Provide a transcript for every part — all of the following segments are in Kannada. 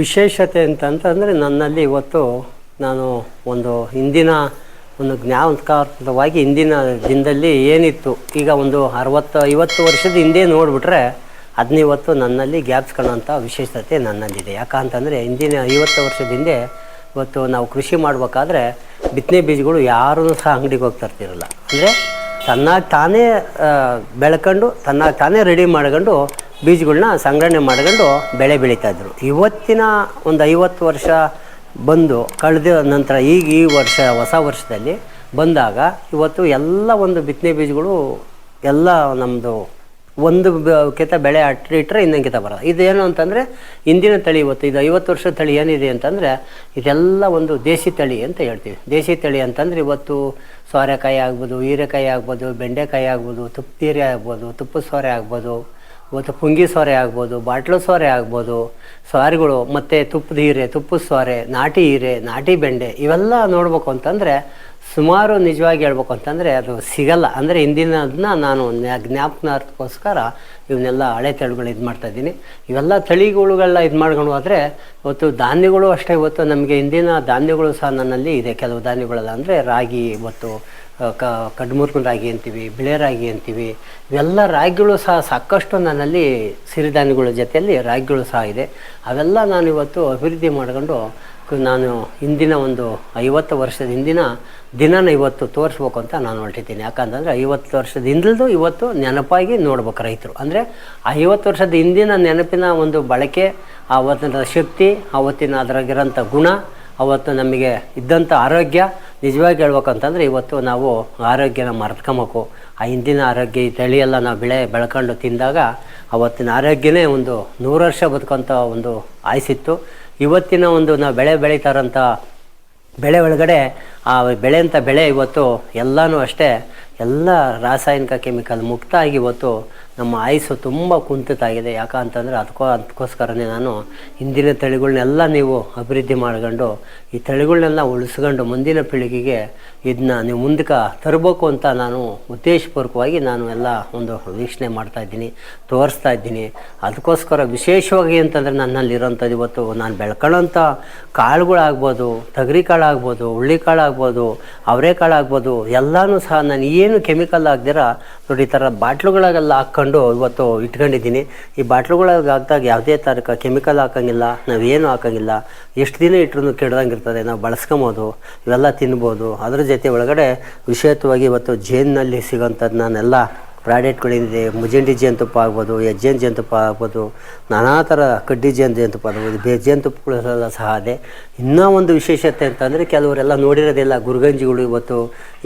ವಿಶೇಷತೆ ಅಂತಂತಂದರೆ ನನ್ನಲ್ಲಿ ಇವತ್ತು ನಾನು ಒಂದು ಹಿಂದಿನ ಒಂದು ಜ್ಞಾಪಕಾರ್ಥವಾಗಿ ಹಿಂದಿನ ದಿನದಲ್ಲಿ ಏನಿತ್ತು, ಈಗ ಒಂದು ಅರವತ್ತು, ಐವತ್ತು ವರ್ಷದ ಹಿಂದೆ ನೋಡಿಬಿಟ್ರೆ ಅದನ್ನ ಇವತ್ತು ನನ್ನಲ್ಲಿ ಗ್ಯಾಪ್ಸ್ಕೊಳ್ಳೋಂಥ ವಿಶೇಷತೆ ನನ್ನಲ್ಲಿದೆ. ಯಾಕಂತಂದರೆ ಹಿಂದಿನ ಐವತ್ತು ವರ್ಷದ ಹಿಂದೆ ಇವತ್ತು ನಾವು ಕೃಷಿ ಮಾಡಬೇಕಾದ್ರೆ ಬಿತ್ತನೆ ಬೀಜಗಳು ಯಾರೂ ಸಹ ಅಂಗಡಿಗೆ ಹೋಗ್ತಾ ಇರ್ತಿರಲ್ಲ. ಅಂದರೆ ತನ್ನಾಗಿ ತಾನೇ ಬೆಳ್ಕೊಂಡು, ತನ್ನಾಗಿ ತಾನೇ ರೆಡಿ ಮಾಡ್ಕೊಂಡು ಬೀಜಗಳನ್ನ ಸಂಗ್ರಹಣೆ ಮಾಡ್ಕೊಂಡು ಬೆಳೆ ಬೆಳೀತಾಯಿದ್ರು ಇವತ್ತಿನ ಒಂದು ಐವತ್ತು ವರ್ಷ ಬಂದು ಕಳೆದ ನಂತರ ಈಗ ಈ ವರ್ಷ, ಹೊಸ ವರ್ಷದಲ್ಲಿ ಬಂದಾಗ ಇವತ್ತು ಎಲ್ಲ ಒಂದು ಬಿತ್ತನೆ ಬೀಜಗಳು ಎಲ್ಲ ನಮ್ಮದು ಒಂದು ಕೆತ ಬೆಳೆ ಅಟ್ಟಿಟ್ಟರೆ ಇನ್ನೊಂದು ಕೆತ ಬರೋದು. ಇದೇನು ಅಂತಂದರೆ ಇಂದಿನ ತಳಿ ಇವತ್ತು, ಇದು ಐವತ್ತು ವರ್ಷದ ತಳಿ ಏನಿದೆ ಅಂತಂದರೆ, ಇದೆಲ್ಲ ಒಂದು ದೇಸಿ ತಳಿ ಅಂತ ಹೇಳ್ತೀವಿ. ದೇಸಿ ತಳಿ ಅಂತಂದರೆ ಇವತ್ತು ಸೋರೆಕಾಯಿ ಆಗ್ಬೋದು, ಹೀರೆಕಾಯಿ ಆಗ್ಬೋದು, ಬೆಂಡೆಕಾಯಿ ಆಗ್ಬೋದು ತುಪ್ಪೀರೆ ಆಗ್ಬೋದು, ತುಪ್ಪು ಸೋರೆ ಆಗ್ಬೋದು, ಇವತ್ತು ಪುಂಗಿ ಸೋರೆ ಆಗ್ಬೋದು, ಬಾಟ್ಲು ಸೋರೆ ಆಗ್ಬೋದು, ಸಾರಿಗಳು, ಮತ್ತು ತುಪ್ಪದ ಹೀರೆ, ತುಪ್ಪದ ಸೋರೆ, ನಾಟಿ ಹೀರೆ, ನಾಟಿ ಬೆಂಡೆ, ಇವೆಲ್ಲ ನೋಡ್ಬೇಕು ಅಂತಂದರೆ ಸುಮಾರು ನಿಜವಾಗಿ ಹೇಳ್ಬೇಕು ಅಂತಂದರೆ ಅದು ಸಿಗಲ್ಲ. ಅಂದರೆ ಹಿಂದಿನದನ್ನ ನಾನು ಜ್ಞಾ- ಜ್ಞಾಪನಾರ್ಥಕ್ಕೋಸ್ಕರ ಇವನ್ನೆಲ್ಲ ಹಳೆ ತಳಿಗಳು ಇದು ಮಾಡ್ತಾಯಿದ್ದೀನಿ ಇವೆಲ್ಲ ತಳಿಗಳುಗಳೆಲ್ಲ ಇದು ಮಾಡ್ಕೊಂಡು ಹೋದರೆ ಇವತ್ತು ಧಾನ್ಯಗಳು ಅಷ್ಟೇ, ಇವತ್ತು ನಮಗೆ ಹಿಂದಿನ ಧಾನ್ಯಗಳು ಸಹ ನನ್ನಲ್ಲಿ ಇದೆ. ಕೆಲವು ಧಾನ್ಯಗಳೆಲ್ಲ ಅಂದರೆ ರಾಗಿ, ಇವತ್ತು ಕ, ಕಡ್ಮುರ್ಗನ ರಾಗಿ ಅಂತೀವಿ, ಬಿಳೆ ರಾಗಿ ಅಂತೀವಿ. ಇವೆಲ್ಲ ರಾಗಿಗಳು ಸಹ ಸಾಕಷ್ಟು ನನ್ನಲ್ಲಿ ಸಿರಿಧಾನ್ಯಗಳ ಜೊತೆಯಲ್ಲಿ ರಾಗಿಗಳು ಸಹ ಇದೆ. ಅವೆಲ್ಲ ನಾನು ಇವತ್ತು ಅಭಿವೃದ್ಧಿ ಮಾಡ್ಕೊಂಡು ನಾನು ಹಿಂದಿನ ಒಂದು ಐವತ್ತು ವರ್ಷದ ಹಿಂದಿನ ದಿನನ ಇವತ್ತು ತೋರಿಸ್ಬೇಕು ಅಂತ ನಾನು ಹೊರಟಿದ್ದೀನಿ. ಯಾಕಂತಂದರೆ ಐವತ್ತು ವರ್ಷದ ಹಿಂದಲದು ಇವತ್ತು ನೆನಪಾಗಿ ನೋಡ್ಬೇಕು ರೈತರು. ಅಂದರೆ ಐವತ್ತು ವರ್ಷದ ಹಿಂದಿನ ನೆನಪಿನ ಒಂದು ಬಳಕೆ ಆವತ್ತಿನ ಶಕ್ತಿ ಆವತ್ತಿನ ಅದರಾಗಿರೋಂಥ ಗುಣ, ಅವತ್ತು ನಮಗೆ ಇದ್ದಂಥ ಆರೋಗ್ಯ, ನಿಜವಾಗಿ ಹೇಳ್ಬೇಕಂತಂದರೆ ಇವತ್ತು ನಾವು ಆರೋಗ್ಯನ ಮರೆತ್ಕೊಬೇಕು. ಆ ಹಿಂದಿನ ಆರೋಗ್ಯ, ಈ ತಳಿಯೆಲ್ಲ ನಾವು ಬೆಳೆ, ಬೆಳ್ಕೊಂಡು ತಿಂದಾಗ ಅವತ್ತಿನ ಆರೋಗ್ಯನೇ ಒಂದು ನೂರು ವರ್ಷ ಬದುಕೋಂಥ ಒಂದು ಆಯ್ಸಿತ್ತು. ಇವತ್ತಿನ ಒಂದು ನಾವು ಬೆಳೆ ಬೆಳೀತಾರಂಥ ಬೆಳೆ ಒಳಗಡೆ ಆ ಬೆಳೆ ಅಂತ ಬೆಳೆ ಇವತ್ತು ಎಲ್ಲನೂ ಅಷ್ಟೇ. ಎಲ್ಲ ರಾಸಾಯನಿಕ ಕೆಮಿಕಲ್ ಮುಕ್ತ ಆಗಿ ಇವತ್ತು ನಮ್ಮ ಆಯುಸ್ಸು ತುಂಬ ಕುಂತಿತಾಗಿದೆ ಯಾಕಂತಂದರೆ ಅದಕ್ಕೋ ಅದಕ್ಕೋಸ್ಕರನೇ ನಾನು ಹಿಂದಿನ ತಳಿಗಳನ್ನೆಲ್ಲ ನೀವು ಅಭಿವೃದ್ಧಿ ಮಾಡ್ಕೊಂಡು ಈ ತಳಿಗಳನ್ನೆಲ್ಲ ಉಳಿಸ್ಕೊಂಡು ಮುಂದಿನ ಪೀಳಿಗೆಗೆ ಇದನ್ನ ನೀವು ಮುಂದಕ್ಕೆ ತರಬೇಕು ಅಂತ ನಾನು ಉದ್ದೇಶಪೂರ್ವಕವಾಗಿ ನಾನು ಎಲ್ಲ ಒಂದು ವೀಕ್ಷಣೆ ಮಾಡ್ತಾ ಇದ್ದೀನಿ, ತೋರಿಸ್ತಾ ಇದ್ದೀನಿ. ಅದಕ್ಕೋಸ್ಕರ ವಿಶೇಷವಾಗಿ ಅಂತಂದರೆ ನನ್ನಲ್ಲಿರೋಂಥದ್ದು ಇವತ್ತು ನಾನು ಬೆಳ್ಕೊಳ್ಳೋಂಥ ಕಾಳುಗಳಾಗ್ಬೋದು, ತೊಗರಿ ಕಾಳು ಆಗ್ಬೋದು ಹುಳ್ಳಿ ಕಾಳು ಆಗ್ಬೋದು ಅವರೆಕಾಳು ಆಗ್ಬೋದು ಎಲ್ಲನೂ ಸಹ ನಾನು ಏನು ಕೆಮಿಕಲ್ ಆಗದಿರ, ನೋಡಿ, ಈ ಥರ ಬಾಟ್ಲುಗಳಿಗೆಲ್ಲ ಹಾಕ್ಕೊಂಡು ಇವತ್ತು ಇಟ್ಕೊಂಡಿದ್ದೀನಿ. ಈ ಬಾಟ್ಲುಗಳಿಗೆ ಹಾಕಿದಾಗ ಯಾವುದೇ ತರಕ ಕೆಮಿಕಲ್ ಹಾಕೋಂಗಿಲ್ಲ, ನಾವೇನು ಹಾಕೋಂಗಿಲ್ಲ. ಎಷ್ಟು ದಿನ ಇಟ್ಟರು ಕೆಡ್ದಂಗಿರ್ತದೆ. ನಾವು ಬಳಸ್ಕೊಬೋದು, ಇವೆಲ್ಲ ತಿನ್ಬೋದು. ಅದ್ರ ಜೊತೆ ಒಳಗಡೆ ವಿಶೇಷವಾಗಿ ಇವತ್ತು ಜೇನಿನಲ್ಲಿ ಸಿಗೋಂಥದ್ದು ನಾನೆಲ್ಲ ಪ್ರಾಡಕ್ಟ್ಗಳಿದೆ ಮುಜಂಡಿ ಜೇನುತುಪ್ಪ ಆಗ್ಬೋದು ಹೆಜ್ಜೆನ್ ಜೇನುತುಪ್ಪ ಆಗ್ಬೋದು, ನಾನಾ ಥರ ಕಡ್ಡಿ ಜೇನು ಜೇನುತುಪ್ಪ ಆಗ್ಬೋದು, ಬೇ, ಜೇನುತುಪ್ಪಗಳೆಲ್ಲ ಸಹ ಅದೇ. ಇನ್ನೂ ಒಂದು ವಿಶೇಷತೆ ಅಂತಂದರೆ ಕೆಲವರೆಲ್ಲ ನೋಡಿರೋದಿಲ್ಲ ಗುರುಗಂಜಿಗಳು ಇವತ್ತು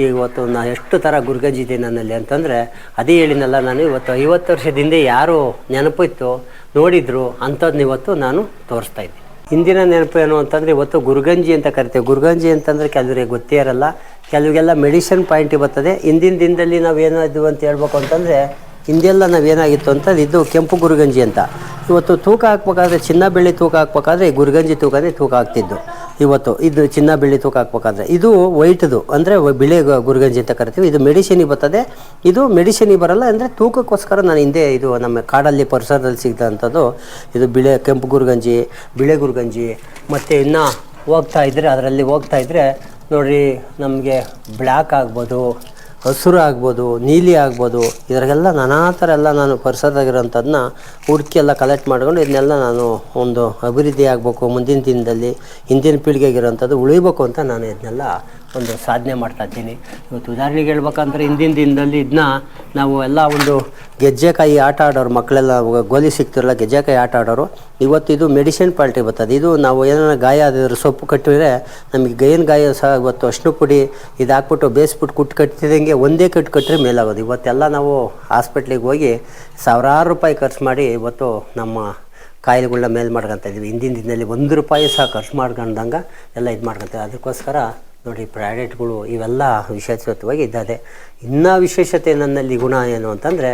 ಇವತ್ತು ನಾ ಎಷ್ಟು ಥರ ಗುರುಗಂಜಿ ಇದೆ ನನ್ನಲ್ಲಿ ಅಂತಂದರೆ, ಅದೇ ಹೇಳಿನಲ್ಲ ನಾನು ಇವತ್ತು ಐವತ್ತು ವರ್ಷದಿಂದ ಯಾರು ನೆನಪಿತ್ತು, ನೋಡಿದ್ರು ಅಂಥದ್ದನ್ನ ಇವತ್ತು ನಾನು ತೋರಿಸ್ತಾ ಇದ್ದೀನಿ. ಹಿಂದಿನ ನೆನಪು ಏನು ಅಂತಂದರೆ ಇವತ್ತು ಗುರುಗಂಜಿ ಅಂತ ಕರಿತೇವೆ. ಗುರುಗಂಜಿ ಅಂತಂದರೆ ಕೆಲವರಿಗೆ ಗೊತ್ತೇ ಇರಲ್ಲ. ಕೆಲವರಿಗೆಲ್ಲ ಮೆಡಿಸಿನ್ ಪಾಯಿಂಟ್ ಬರ್ತದೆ. ಹಿಂದಿನ ದಿನದಲ್ಲಿ ನಾವು ಏನಾದ್ವು ಅಂತ ಹೇಳ್ಬೇಕು ಅಂತಂದರೆ, ಹಿಂದೆಲ್ಲ ನಾವೇನಾಗಿತ್ತು ಅಂತ ಇದು ಕೆಂಪು ಗುರುಗಂಜಿ ಅಂತ. ಇವತ್ತು ತೂಕ ಹಾಕ್ಬೇಕಾದ್ರೆ, ಚಿನ್ನ ಬೆಳ್ಳಿ ತೂಕ ಹಾಕ್ಬೇಕಾದ್ರೆ ಗುರುಗಂಜಿ ತೂಕನೇ ತೂಕ ಹಾಕ್ತಿದ್ದು. ಇವತ್ತು ಇದು ಚಿನ್ನ ಬೆಳ್ಳಿ ತೂಕ ಹಾಕ್ಬೇಕಾದ್ರೆ ಇದು ವೈಟ್ದು, ಅಂದರೆ ಬಿಳಿ ಗುರುಗಂಜಿ ಅಂತ ಕರಿತೀವಿ. ಇದು ಮೆಡಿಸಿನಿಗೆ ಬರ್ತದೆ. ಇದು ಮೆಡಿಸಿನಿಗೆ ಬರಲ್ಲ, ಅಂದರೆ ತೂಕಕ್ಕೋಸ್ಕರ ನಾನು ಹಿಂದೆ ಇದು ನಮ್ಮ ಕಾಡಲ್ಲಿ ಪರಿಸರದಲ್ಲಿ ಸಿಗ್ತಂಥದ್ದು ಇದು ಬಿಳೆ ಕೆಂಪು ಗುರುಗಂಜಿ, ಬಿಳೆ ಗುರುಗಂಜಿ, ಮತ್ತು ಇನ್ನು ಹೋಗ್ತಾ ಇದ್ದರೆ ಅದರಲ್ಲಿ ಹೋಗ್ತಾ ಇದ್ದರೆ ನೋಡಿರಿ ನಮಗೆ ಬ್ಲ್ಯಾಕ್ ಆಗ್ಬೋದು. ಹಸಿರು ಆಗ್ಬೋದು, ನೀಲಿ ಆಗ್ಬೋದು, ಇದ್ರಾಗೆಲ್ಲ ನಾನಾ ಥರ ಎಲ್ಲ ನಾನು ಪರಿಸರದಾಗಿರೋಂಥದ್ದನ್ನ ಹುಡುಕಿ ಎಲ್ಲ ಕಲೆಕ್ಟ್ ಮಾಡ್ಕೊಂಡು ಇದನ್ನೆಲ್ಲ ನಾನು ಒಂದು ಅಭಿವೃದ್ಧಿ ಆಗಬೇಕು ಮುಂದಿನ ದಿನದಲ್ಲಿ, ಹಿಂದಿನ ಪೀಳಿಗೆಗಿರೋಂಥದ್ದು ಉಳಿಬೇಕು ಅಂತ ನಾನು ಇದನ್ನೆಲ್ಲ ಒಂದು ಸಾಧನೆ ಮಾಡ್ತಾ ಇದ್ದೀನಿ. ಇವತ್ತು ಉದಾಹರಣೆಗೆ ಹೇಳ್ಬೇಕಂದ್ರೆ ಹಿಂದಿನ ದಿನದಲ್ಲಿ ಇದನ್ನ ನಾವು ಎಲ್ಲ ಒಂದು ಗೆಜ್ಜೆಕಾಯಿ ಆಟ ಆಡೋರು ಮಕ್ಕಳೆಲ್ಲ, ಗೋಲಿ ಸಿಗ್ತಿರಲ್ಲ ಗೆಜ್ಜೆಕಾಯಿ ಆಟ ಆಡೋರು. ಇವತ್ತು ಇದು ಮೆಡಿಸಿನ್ ಪಾಲ್ಟಿ ಬರ್ತದೆ. ಇದು ನಾವು ಏನಾರ ಗಾಯ ಆದ್ರೆ ಸೊಪ್ಪು ಕಟ್ಟಿದ್ರೆ ನಮಗೆ ಗೈನ್ ಗಾಯ ಸಹ ಇವತ್ತು ಅಷ್ಟು ಪುಡಿ ಇದು ಹಾಕ್ಬಿಟ್ಟು ಬೇಯಿಸ್ಬಿಟ್ಟು ಕುಟ್ಟು ಕಟ್ತಿದಂಗೆ ಒಂದೇ ಕಟ್ಟು ಕಟ್ಟರೆ ಮೇಲಾಗೋದು. ಇವತ್ತೆಲ್ಲ ನಾವು ಹಾಸ್ಪಿಟ್ಲಿಗೆ ಹೋಗಿ ಸಾವಿರಾರು ರೂಪಾಯಿ ಖರ್ಚು ಮಾಡಿ ಇವತ್ತು ನಮ್ಮ ಕಾಯಿಲೆಗಳನ್ನ ಮೇಲೆ ಮಾಡ್ಕೊತ ಇದ್ದೀವಿ. ಹಿಂದಿನ ದಿನದಲ್ಲಿ ಒಂದು ರೂಪಾಯಿ ಸಹ ಖರ್ಚು ಮಾಡ್ಕೊಂಡಂಗೆ ಎಲ್ಲ ಇದು ಮಾಡ್ಕೊತೀವಿ ಅದಕ್ಕೋಸ್ಕರ ನೋಡಿ ಪ್ರಾಡೆಟ್ಗಳು ಇವೆಲ್ಲ ವಿಶೇಷತ್ವವಾಗಿ ಇದ್ದಾವೆ. ಇನ್ನೂ ವಿಶೇಷತೆ ನನ್ನಲ್ಲಿ ಗುಣ ಏನು ಅಂತಂದರೆ,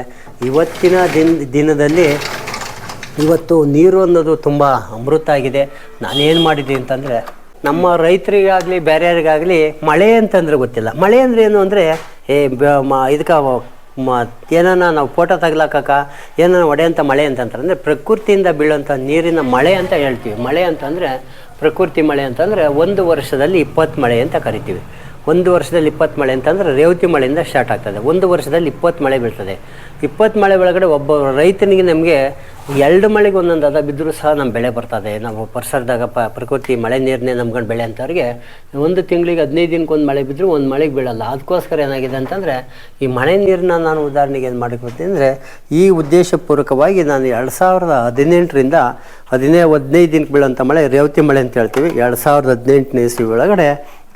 ಇವತ್ತಿನ ದಿನ, ದಿನದಲ್ಲಿ ಇವತ್ತು ನೀರು ಅನ್ನೋದು ತುಂಬ ಅಮೃತ ಆಗಿದೆ. ನಾನೇನು ಮಾಡಿದ್ದೀನಿ ಅಂತಂದರೆ, ನಮ್ಮ ರೈತರಿಗಾಗಲಿ, ಬೇರೆಯವ್ರಿಗಾಗಲಿ ಮಳೆ ಅಂತಂದರೆ ಗೊತ್ತಿಲ್ಲ. ಮಳೆ ಅಂದರೆ ಏನು ಅಂದರೆ, ಏ ಇದಕ್ಕೆ, ಮ ಏನಾನ ನಾವು ಫೋಟೋ ತಗ್ಲಾಕಕ್ಕ ಏನಾನ ಒಡೆಯಂಥ ಮಳೆ ಅಂತಂದ್ರೆ ಅಂದರೆ ಪ್ರಕೃತಿಯಿಂದ ಬೀಳೋಂಥ ನೀರಿನ ಮಳೆ ಅಂತ ಹೇಳ್ತೀವಿ. ಮಳೆ ಅಂತಂದರೆ ಪ್ರಕೃತಿ ಮಳೆ ಅಂತಂದರೆ ಒಂದು ವರ್ಷದಲ್ಲಿ ಇಪ್ಪತ್ತು ಮಳೆ ಅಂತ ಕರಿತೀವಿ. ಒಂದು ವರ್ಷದಲ್ಲಿ ಇಪ್ಪತ್ತು ಮಳೆ ಅಂತಂದರೆ ರೇವತಿ ಮಳೆಯಿಂದ ಸ್ಟಾರ್ಟ್ ಆಗ್ತದೆ. ಒಂದು ವರ್ಷದಲ್ಲಿ ಇಪ್ಪತ್ತು ಮಳೆ ಬೀಳ್ತದೆ. ಇಪ್ಪತ್ತು ಮಳೆ ಒಳಗಡೆ ಒಬ್ಬ ರೈತನಿಗೆ ನಮಗೆ ಎರಡು ಮಳೆಗೆ ಒಂದೊಂದು ಅದ ಬಿದ್ದರೂ ಸಹ ನಮ್ಮ ಬೆಳೆ ಬರ್ತದೆ. ನಾವು ಪರಿಸರದಾಗ ಪ, ಪ್ರಕೃತಿ ಮಳೆ ನೀರನ್ನೇ ನಂಬ್ಕೊಂಡು ಬೆಳೆ ಅಂತವ್ರಿಗೆ ಒಂದು ತಿಂಗಳಿಗೆ ಹದಿನೈದು ದಿನಕ್ಕೆ ಒಂದು ಮಳೆ ಬಿದ್ದರೂ ಒಂದು ಮಳೆಗೆ ಬೀಳಲ್ಲ. ಅದಕ್ಕೋಸ್ಕರ ಏನಾಗಿದೆ ಅಂತಂದರೆ ಈ ಮಳೆ ನೀರನ್ನ ನಾನು ಉದಾಹರಣೆಗೆ ಏನು ಮಾಡಿಕೊಡ್ತೀನಿ ಅಂದರೆ ಈ ಉದ್ದೇಶಪೂರ್ವಕವಾಗಿ ನಾನು ಎರಡು ಸಾವಿರದ ಹದಿನೆಂಟರಿಂದ ಹದಿನೈದು ಹದಿನೈದು ದಿನಕ್ಕೆ ಬೀಳೋಂಥ ಮಳೆ ರೇವತಿ ಮಳೆ ಅಂತ ಹೇಳ್ತೀವಿ. ಎರಡು ಸಾವಿರದ ಹದಿನೆಂಟನೇ ಇಸ್ವಿ ಒಳಗಡೆ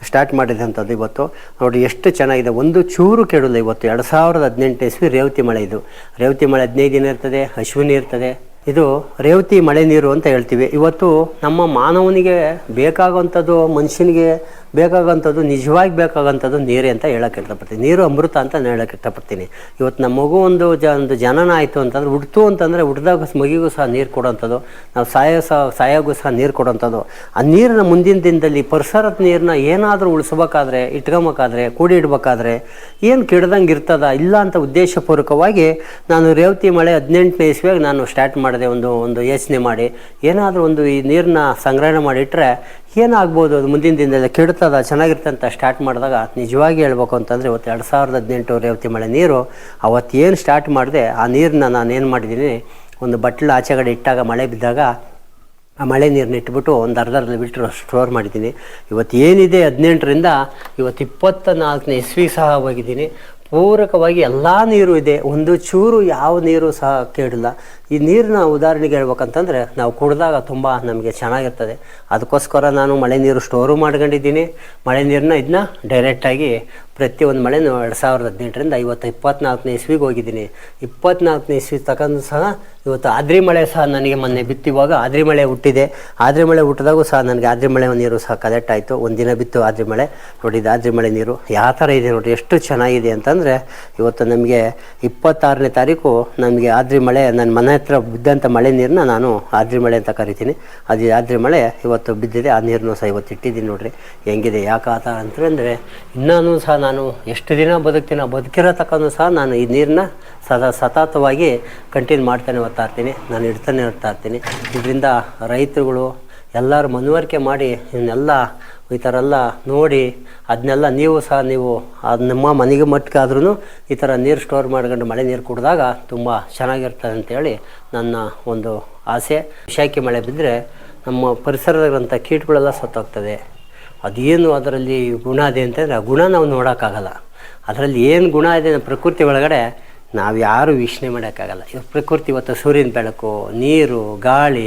ಸ್ಟಾರ್ಟ್ ಮಾಡಿದಂಥದ್ದು ಇವತ್ತು. ನೋಡಿ, ಎಷ್ಟು ಚೆನ್ನಾಗಿದೆ. ಒಂದು ಚೂರು ಕೆಡಲ್ಲ ಇವತ್ತು. ಎರಡು ಸಾವಿರದ ಹದಿನೆಂಟು ಇಸ್ವಿ ರೇವತಿ ಮಳೆ ಇದು. ರೇವತಿ ಮಳೆ ಹದಿನೈದು ದಿನ ಇರ್ತದೆ, ಅಶ್ವಿನಿ ಇರ್ತದೆ. ಇದು ರೇವತಿ ಮಳೆ ನೀರು ಅಂತ ಹೇಳ್ತೀವಿ. ಇವತ್ತು ನಮ್ಮ ಮಾನವನಿಗೆ ಬೇಕಾಗುವಂಥದ್ದು, ಮನುಷ್ಯನಿಗೆ ಬೇಕಾಗುವಂಥದ್ದು, ನಿಜವಾಗಿ ಬೇಕಾಗುವಂಥದ್ದು ನೀರೇ ಅಂತ ಹೇಳಕ್ಕೆ ಇಷ್ಟಪಡ್ತೀನಿ. ನೀರು ಅಮೃತ ಅಂತ ನಾನು ಹೇಳಕ್ಕೆ ಇಷ್ಟಪಡ್ತೀನಿ. ಇವತ್ತು ನಮ್ಮ ಮಗು ಒಂದು ಜ, ಒಂದು ಜನನ ಆಯಿತು ಅಂತಂದ್ರೆ, ಹುಡ್ತು ಅಂತಂದರೆ ಹುಡ್ದಾಗ ಮಗಿಗೂ ಸಹ ನೀರು ಕೊಡೋಂಥದ್ದು ನಾವು ಸಾಯೋ ಸಹ, ಸಾಯೋಗೂ ಸಹ ನೀರು ಕೊಡೋಂಥದ್ದು ಆ ನೀರಿನ ಮುಂದಿನ ದಿನದಲ್ಲಿ ಪರಿಸರದ ನೀರನ್ನ ಏನಾದರೂ ಉಳಿಸ್ಬೇಕಾದ್ರೆ, ಇಟ್ಕೊಬೇಕಾದ್ರೆ, ಕೂಡಿ ಇಡ್ಬೇಕಾದ್ರೆ ಏನು ಕೆಡ್ದಂಗೆ ಇರ್ತದ ಇಲ್ಲ ಅಂತ ಉದ್ದೇಶಪೂರ್ವಕವಾಗಿ ನಾನು ರೇವತಿ ಮಳೆ ಹದಿನೆಂಟನೇ ಇಸ್ವಿಯಾಗ ನಾನು ಸ್ಟಾರ್ಟ್ ಮಾಡಿದೆ ಒಂದು ಒಂದು ಯೋಚನೆ ಮಾಡಿ, ಏನಾದರೂ ಒಂದು ಈ ನೀರನ್ನ ಸಂಗ್ರಹಣೆ ಮಾಡಿಟ್ರೆ ಏನಾಗ್ಬೋದು ಅದು ಮುಂದಿನ ದಿನದಲ್ಲಿ ಕೆಡ್ತದ ಚೆನ್ನಾಗಿರುತ್ತೆ ಸ್ಟಾರ್ಟ್ ಮಾಡಿದಾಗ ನಿಜವಾಗಿ ಹೇಳ್ಬೇಕು ಅಂತಂದರೆ ಇವತ್ತು ಎರಡು ಸಾವಿರದ ಹದಿನೆಂಟು ರೇವತಿ ಮಳೆ ನೀರು, ಅವತ್ತು ಏನು ಸ್ಟಾರ್ಟ್ ಮಾಡಿದೆ, ಆ ನೀರನ್ನ ನಾನು ಏನು ಮಾಡಿದ್ದೀನಿ, ಒಂದು ಬಟ್ಲು ಆಚೆಗಡೆ ಇಟ್ಟಾಗ ಮಳೆ ಬಿದ್ದಾಗ ಆ ಮಳೆ ನೀರನ್ನ ಇಟ್ಬಿಟ್ಟು ಒಂದು ಅರ್ಧ ಬಿಟ್ಟರು ಸ್ಟೋರ್ ಮಾಡಿದ್ದೀನಿ. ಇವತ್ತು ಏನಿದೆ ಹದಿನೆಂಟರಿಂದ, ಇವತ್ತು ಇಪ್ಪತ್ತ ನಾಲ್ಕನೇ ಇಸ್ವಿ ಸಹ ಹೋಗಿದ್ದೀನಿ. ಪೂರಕವಾಗಿ ಎಲ್ಲ ನೀರು ಇದೆ, ಒಂದು ಚೂರು ಯಾವ ನೀರು ಸಹ ಕೇಳಿಲ್ಲ. ಈ ನೀರನ್ನ ಉದಾಹರಣೆಗೆ ಹೇಳ್ಬೇಕಂತಂದರೆ ನಾವು ಕುಡಿದಾಗ ತುಂಬ ನಮಗೆ ಚೆನ್ನಾಗಿರ್ತದೆ. ಅದಕ್ಕೋಸ್ಕರ ನಾನು ಮಳೆ ನೀರು ಸ್ಟೋರು ಮಾಡ್ಕೊಂಡಿದ್ದೀನಿ. ಮಳೆ ನೀರನ್ನ ಇದನ್ನ ಡೈರೆಕ್ಟಾಗಿ ಪ್ರತಿಯೊಂದು ಮಳೆನೂ ಎರಡು ಸಾವಿರದ ಹದಿನೆಂಟರಿಂದ ಇವತ್ತು ಇಪ್ಪತ್ನಾಲ್ಕನೇ ಇಸ್ವಿಗೆ ಹೋಗಿದ್ದೀನಿ. ಇಪ್ಪತ್ನಾಲ್ಕನೇ ಇಸ್ವಿ ತಗೊಂಡು ಸಹ ಇವತ್ತು ಆದ್ರಿ ಮಳೆ ಸಹ ನನಗೆ ಮೊನ್ನೆ ಬಿತ್ತಿವಾಗ ಆದ್ರಿ ಮಳೆ ಹುಟ್ಟಿದೆ. ಆದ್ರಿ ಮಳೆ ಹುಟ್ಟಿದಾಗೂ ಸಹ ನನಗೆ ಆದ್ರಿ ಮಳೆ ನೀರು ಸಹ ಕಲೆಕ್ಟ್ ಆಯಿತು. ದಿನ ಬಿತ್ತು ಆದ್ರಿ ಮಳೆ. ನೋಡಿ ಆದ್ರಿ ಮಳೆ ನೀರು. ಯಾವ ಥರ ಇದೆ ನೋಡಿ ಎಷ್ಟು ಚೆನ್ನಾಗಿದೆ ಅಂತಂದರೆ ಇವತ್ತು ನಮಗೆ ಇಪ್ಪತ್ತಾರನೇ ತಾರೀಕು ನಮಗೆ ಆದ್ರಿ ಮಳೆ ನನ್ನ ಮನೆ ಹತ್ರ ಬಿದ್ದಂಥ ಮಳೆ ನೀರನ್ನ ನಾನು ಆದ್ರಿ ಮಳೆ ಅಂತ ಕರಿತೀನಿ. ಅದು ಆದ್ರಿ ಮಳೆ ಇವತ್ತು ಬಿದ್ದಿದೆ. ಆ ನೀರನ್ನು ಸಹ ಇವತ್ತು ಇಟ್ಟಿದ್ದೀನಿ ನೋಡಿರಿ. ಹೆಂಗಿದೆ, ಯಾಕೆ ಆ ಥರ ಅಂತಂದರೆ ಇನ್ನೂ ಸಹ ನಾನು ಎಷ್ಟು ದಿನ ಬದುಕ್ತೀನೋ ಬದುಕಿರೋ ತಕ್ಕನೂ ಸಹ ನಾನು ಈ ನೀರನ್ನ ಸದಾ ಸತತವಾಗಿ ಕಂಟಿನ್ಯೂ ಮಾಡ್ತಾನೆ ಹೋಗ್ತಾ ಇರ್ತೀನಿ. ನಾನು ಇಡ್ತಾನೆ ಇರ್ತಾ ಇರ್ತೀನಿ. ಇದರಿಂದ ರೈತರುಗಳು ಎಲ್ಲರೂ ಮನವರಿಕೆ ಮಾಡಿ ಇವನ್ನೆಲ್ಲ ಈ ಥರ ಎಲ್ಲ ನೋಡಿ ಅದನ್ನೆಲ್ಲ ನೀವು ಸಹ ನೀವು ಅದು ನಮ್ಮ ಮನೆಗೆ ಮಟ್ಟಿಗಾದ್ರೂ ಈ ಥರ ನೀರು ಸ್ಟೋರ್ ಮಾಡ್ಕೊಂಡು ಮಳೆ ನೀರು ಕುಡಿದಾಗ ತುಂಬ ಚೆನ್ನಾಗಿರ್ತದೆ ಅಂತೇಳಿ ನನ್ನ ಒಂದು ಆಸೆ. ವಿಷಯಕ್ಕೆ ಮಳೆ ಬಿದ್ದರೆ ನಮ್ಮ ಪರಿಸರದಂಥ ಕೀಟಗಳೆಲ್ಲ ಸತ್ತೋಗ್ತದೆ. ಅದೇನು ಅದರಲ್ಲಿ ಗುಣ ಇದೆ ಅಂತಂದರೆ ಆ ಗುಣ ನಾವು ನೋಡೋಕ್ಕಾಗಲ್ಲ. ಅದರಲ್ಲಿ ಏನು ಗುಣ ಇದೆ ಪ್ರಕೃತಿ ಒಳಗಡೆ ನಾವು ಯಾರೂ ವೀಕ್ಷಣೆ ಮಾಡೋಕ್ಕಾಗಲ್ಲ. ಇವಾಗ ಪ್ರಕೃತಿ ಇವತ್ತು ಸೂರ್ಯನ ಬೆಳಕು, ನೀರು, ಗಾಳಿ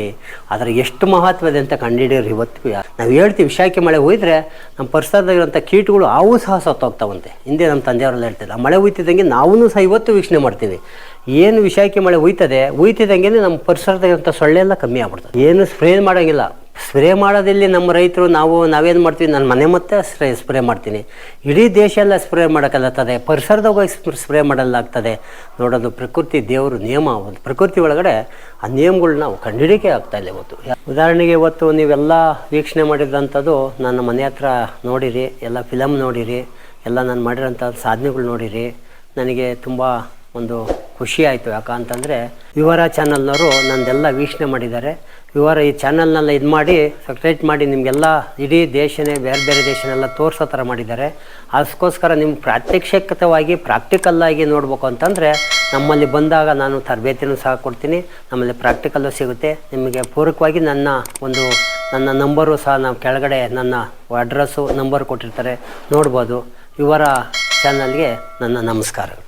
ಅದರ ಎಷ್ಟು ಮಹತ್ವ ಇದೆ ಅಂತ ಕಂಡುಹಿಡಿಯೋರು ಇವತ್ತಿಗೂ ಯಾರು? ನಾವು ಹೇಳ್ತೀವಿ ವಿಷಾಖೆ ಮಳೆ ಹೋಯಿದ್ರೆ ನಮ್ಮ ಪರಿಸರದಾಗಿರೋಂಥ ಕೀಟಗಳು ಅವು ಸಹ ಸತ್ತೋಗ್ತಾವಂತೆ. ಹಿಂದೆ ನಮ್ಮ ತಂದೆಯವರೆಲ್ಲ ಹೇಳ್ತಿಲ್ಲ ಆ ಮಳೆ ಹುಯ್ತಿದ್ದಂಗೆ ನಾವೂ ಸಹ ಇವತ್ತು ವೀಕ್ಷಣೆ ಮಾಡ್ತೀವಿ. ಏನು ವಿಷಾಖೆ ಮಳೆ ಹುಯ್ತದೆ ಹುಯ್ತಿದ್ದಂಗೆ ನಮ್ಮ ಪರಿಸರದಾಗಿರೋಂಥ ಸೊಳ್ಳೆ ಎಲ್ಲ ಕಮ್ಮಿ ಆಗ್ಬಿಡ್ತದೆ. ಏನು ಸ್ಪ್ರೇ ಮಾಡೋಂಗಿಲ್ಲ. ಸ್ಪ್ರೇ ಮಾಡೋದಿಲ್ಲಿ ನಮ್ಮ ರೈತರು ನಾವು, ನಾವೇನು ಮಾಡ್ತೀವಿ ನನ್ನ ಮನೆ ಮತ್ತೆ ಸ್ಪ್ರೇ ಸ್ಪ್ರೇ ಮಾಡ್ತೀನಿ. ಇಡೀ ದೇಶ ಎಲ್ಲ ಸ್ಪ್ರೇ ಮಾಡೋಕ್ಕಲ್ಲತ್ತದೆ ಪರಿಸರದಾಗ ಸ್ಪ್ರೇ ಮಾಡಲಾಗ್ತದೆ ನೋಡೋದು ಪ್ರಕೃತಿ ದೇವರು ನಿಯಮ, ಒಂದು ಪ್ರಕೃತಿ ಒಳಗಡೆ ಆ ನಿಯಮಗಳು ನಾವು ಕಂಡುಹಿಡಿಕೆ ಆಗ್ತಾ ಇಲ್ಲ ಇವತ್ತು. ಉದಾಹರಣೆಗೆ ಇವತ್ತು ನೀವೆಲ್ಲ ವೀಕ್ಷಣೆ ಮಾಡಿದಂಥದ್ದು ನನ್ನ ಮನೆ ಹತ್ರ ನೋಡಿರಿ, ಎಲ್ಲ ಫಿಲಮ್ ನೋಡಿರಿ, ಎಲ್ಲ ನಾನು ಮಾಡಿರೋಂಥ ಸಾಧನೆಗಳು ನೋಡಿರಿ. ನನಗೆ ತುಂಬ ಒಂದು ಖುಷಿ ಆಯಿತು. ಯಾಕಂತಂದರೆ ವಿವರ ಚಾನಲ್ನವರು ನಂದೆಲ್ಲ ವೀಕ್ಷಣೆ ಮಾಡಿದ್ದಾರೆ. ವಿವರ ಈ ಚಾನಲ್ನೆಲ್ಲ ಇದು ಮಾಡಿ ಸಬ್ಸ್ಕ್ರೈಬ್ ಮಾಡಿ ನಿಮಗೆಲ್ಲ ಇಡೀ ದೇಶನೇ, ಬೇರೆ ಬೇರೆ ದೇಶನೆಲ್ಲ ತೋರಿಸೋ ಥರ ಮಾಡಿದ್ದಾರೆ. ಅದಕ್ಕೋಸ್ಕರ ನಿಮ್ಮ ಪ್ರಾತ್ಯಕ್ಷಿಕತವಾಗಿ ಪ್ರಾಕ್ಟಿಕಲ್ಲಾಗಿ ನೋಡ್ಬೇಕು ಅಂತಂದರೆ ನಮ್ಮಲ್ಲಿ ಬಂದಾಗ ನಾನು ತರಬೇತಿನೂ ಸಹ ಕೊಡ್ತೀನಿ. ನಮ್ಮಲ್ಲಿ ಪ್ರಾಕ್ಟಿಕಲ್ಲು ಸಿಗುತ್ತೆ. ನಿಮಗೆ ಪೂರಕವಾಗಿ ನನ್ನ ಒಂದು, ನನ್ನ ನಂಬರು ಸಹ ನಾವು ಕೆಳಗಡೆ ನನ್ನ ಅಡ್ರೆಸ್ಸು ನಂಬರ್ ಕೊಟ್ಟಿರ್ತಾರೆ. ನೋಡ್ಬೋದು. ಇವರ ಚಾನಲ್ಗೆ ನನ್ನ ನಮಸ್ಕಾರಗಳು.